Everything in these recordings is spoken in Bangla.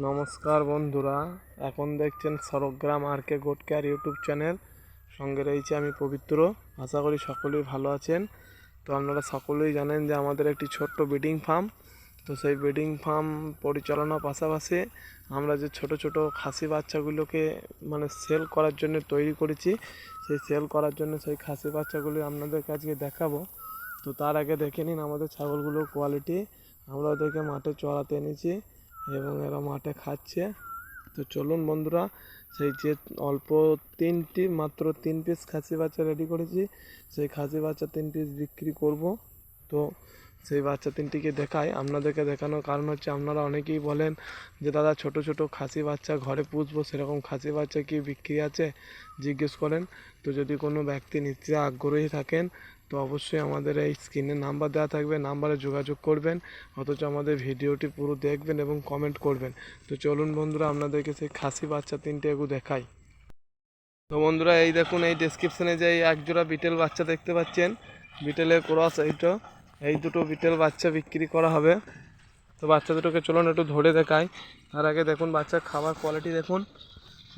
নমস্কার বন্ধুরা, এখন দেখছেন সরগ্রাম আর কে গোটকার ইউটিউব চ্যানেল। সঙ্গে রয়েছে আমি পবিত্র। আশা করি সকলেই ভালো আছেন। তো আপনারা সকলেই জানেন যে আমাদের একটি ছোট্ট ব্রিডিং ফার্ম। তো সেই ব্রিডিং ফার্ম পরিচালনার পাশাপাশি আমরা যে ছোট ছোট খাসি বাচ্চাগুলোকে মানে সেল করার জন্য তৈরি করেছি, সেই সেল করার জন্য সেই খাসি বাচ্চাগুলি আপনাদের কাছে দেখাবো। তো তার আগে দেখে নিন আমাদের ছাগলগুলোর কোয়ালিটি আমরা ওদেরকে মাঠে চড়াতে এনেছি। এবং এরা মাঠে খাচ্ছে। তো চলুন বন্ধুরা, সেই যে অল্প তিনটি, মাত্র তিন পিস খাসি বাচ্চা রেডি করেছি। সেই খাসি বাচ্চা তিন পিস বিক্রি করব। তো সেই বাচ্চা তিনটিকে দেখাই। আপনাদেরকে দেখানোর কারণ হচ্ছে, আপনারা অনেকেই বলেন যে, দাদা, ছোট ছোট খাসি বাচ্চা ঘরে পুষবো, সেরকম খাসি বাচ্চা কি বিক্রি আছে? জিজ্ঞেস করেন। তো যদি কোনো ব্যক্তি নিতে আগ্রহী থাকেন তো অবশ্যই আমাদের এই স্ক্রিনে নাম্বার দেওয়া থাকবে, নাম্বারে যোগাযোগ করবেন, অথচ আমাদের ভিডিওটি পুরো দেখবেন এবং কমেন্ট করবেন। তো চলুন বন্ধুরা, আপনাদেরকে সেই খাসি বাচ্চা তিনটে একটু দেখাই। তো বন্ধুরা, এই দেখুন, এই ডেসক্রিপশনে যে একজোড়া বিটেল বাচ্চা দেখতে পাচ্ছেন, বিটেলের ক্রস এইটা, এই দুটো বিটেল বাচ্চা বিক্রি করা হবে। তো বাচ্চা দুটোকে চলুন একটু ধরে দেখাই। তার আগে দেখুন, বাচ্চার খাবার কোয়ালিটি দেখুন,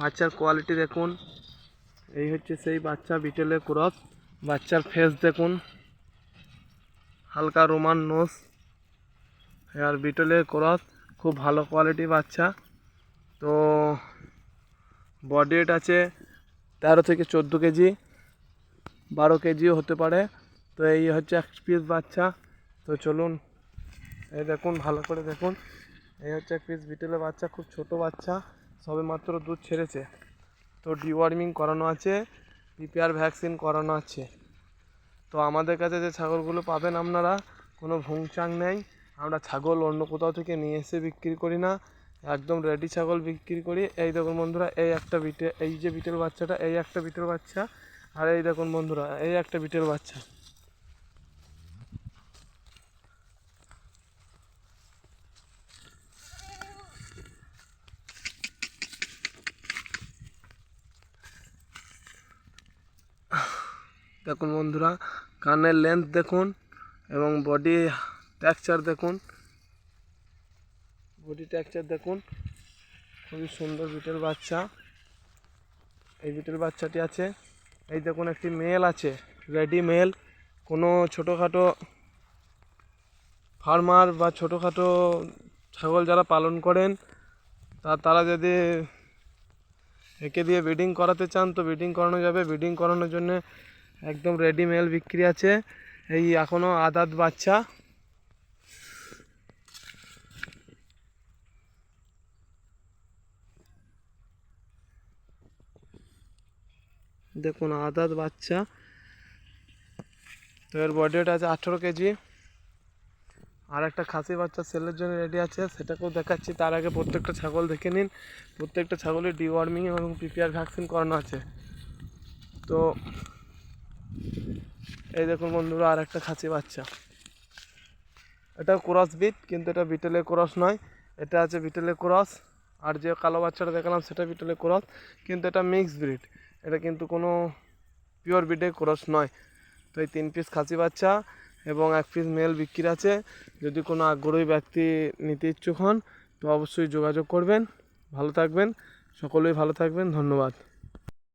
বাচ্চার কোয়ালিটি দেখুন। এই হচ্ছে সেই বাচ্চা বিটেলের ক্রস। বাচ্চার ফেস দেখুন। হালকা রোমান নোস আর বিটলের ক্রস খুব ভালো কোয়ালিটি বাচ্চা। তো বডি আছে তেরো থেকে চোদ্দ কেজি, বারো কেজিও হতে পারে। তো এই হচ্ছে এক পিস বাচ্চা। তো চলুন, এই দেখুন, ভালো করে দেখুন। এই হচ্ছে এক পিস বিটেলের বাচ্চা, খুব ছোট বাচ্চা সবে মাত্র দুধ ছেড়েছে। তো ডিওয়ার্মিং করানো আছে। পিপিআর ভ্যাকসিন করানো আছে। তো আমাদের কাছে যে ছাগলগুলো পাবেন আপনারা, কোনো ভুংচাং নেই। আমরা ছাগল অন্য কোথাও থেকে নিয়ে এসে বিক্রি করি না। একদম রেডি ছাগল বিক্রি করি। এই দেখুন বন্ধুরা, এই একটা বিটে এই যে বিটেল বাচ্চাটা, এই একটা বিটেল বাচ্চা। আর এই দেখুন বন্ধুরা, এই একটা বিটেল বাচ্চা। দেখুন বন্ধুরা, কানের লেন্থ দেখুন এবং বডি টেক্সচার দেখুন। বডি টেক্সচার দেখুন, খুবই সুন্দর বিটেল বাচ্চা। এই বিটেল বাচ্চাটি আছে। এই দেখুন একটি মেল আছে রেডি মেল কোনো ছোটোখাটো ফার্মার বা ছোটোখাটো ছাগল যারা পালন করেন, তা তারা যদি একে দিয়ে ব্রিডিং করাতে চান, তো ব্রিডিং করানো যাবে। ব্রিডিং করানোর জন্য একদম রেডি মেল বিক্রি আছে। এই এখনও আদাত বাচ্চা। দেখুন, আদাত বাচ্চা। তো এর বডি ওয়েট আছে আঠেরো কেজি। আর একটা খাসি বাচ্চা সেলের জন্য রেডি আছে, সেটাকেও দেখাচ্ছি। তার আগে প্রত্যেকটা ছাগল দেখে নিন। প্রত্যেকটা ছাগলের ডিওয়ার্মিং এবং পিপিআর ভ্যাকসিন করানো আছে। তো এই দেখুন বন্ধুরা আর একটা খাসি বাচ্চা। এটা ক্রস বিট, কিন্তু এটা বিটেলের ক্রস নয়। এটা আছে বিটেলের ক্রস, আর যে কালো বাচ্চাটা দেখালাম সেটা বিটেলের ক্রস, কিন্তু এটা মিক্স ব্রিড। এটা কিন্তু কোনো পিওর ব্রিডের ক্রস নয়। তো এই তিন পিস খাসি বাচ্চা এবং এক পিস মেল বিক্রি আছে। যদি কোনো আগ্রহী ব্যক্তি নিতে ইচ্ছুক হন, তো অবশ্যই যোগাযোগ করবেন। ভালো থাকবেন, সকলেই ভালো থাকবেন, ধন্যবাদ।